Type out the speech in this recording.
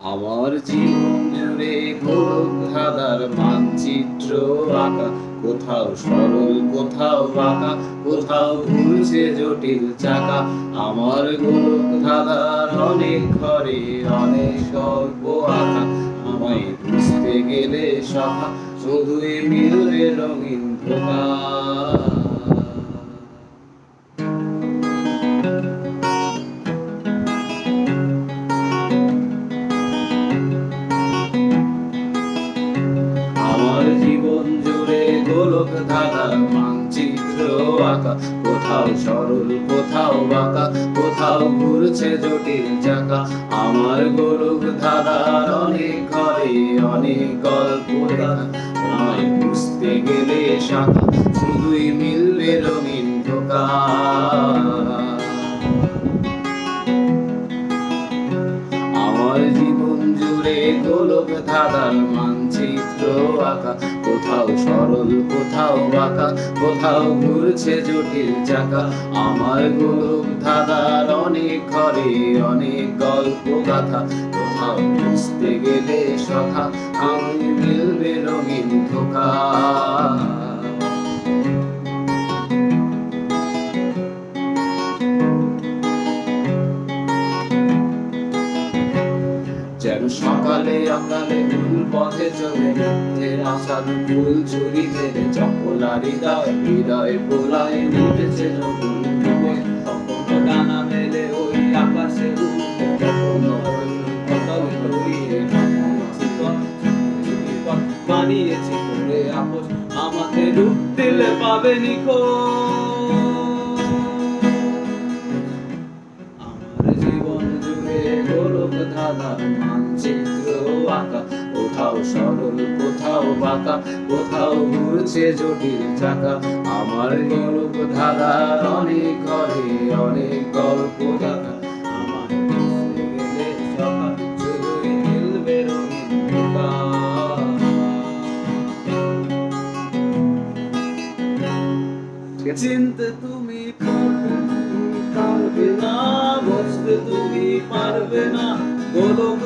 আমার জীবন জুড়ে ধাঁধার মানচিত্র আঁকা। কোথাও সরল, কোথাও বাঁকা, কোথাও ঘুরছে জটিল চাকা। আমার গোলক ধাঁধার অনেক ঘরে অনেক গল্প আঁকা। আমায় বুঝতে গেলে সখা, শুধুই মিলবে রঙিন ধোকা ধাঁধার মানচিত্র আঁকা। কোথাও সরল, কোথাও বাঁকা, কোথাও ঘুরছে জটিল চাকা। আমার গরুর ধাঁধার অনেক ঘরে অনেক গল্প বুঝতে গেলে শাখা, শুধুই জুড়ে গোলক ধাঁধার মানচিত্র আঁকা। কোথাও সরল, কোথাও বাঁকা, কোথাও ঘুরছে জটিল চাকা। আমার গোলক ধাঁধার অনেক ঘরে অনেক গল্প গাথা। কোথাও বুঝতে গেলে সখা, আমি মিলবে রঙিন ধোকা। সকালে অকালে ভুল পথে চলে আশার ফুল চুরি মেরে চপলা হৃদয় হৃদয় পোলায় উঠেছে ওই করে আপোষ। আমাকে রূপ দিলে পাবে নিখোঁজ। মানচিত্র আঁকা কোথাও সরল কোথাও বাঁকা কোথাও ঘুরছে জটিল চাকা। আমার ধাঁধার অনেক ঘরে অনেক গল্প গাথা। চিনতে তুমি পারবে না তুমি পারবে না। গোলক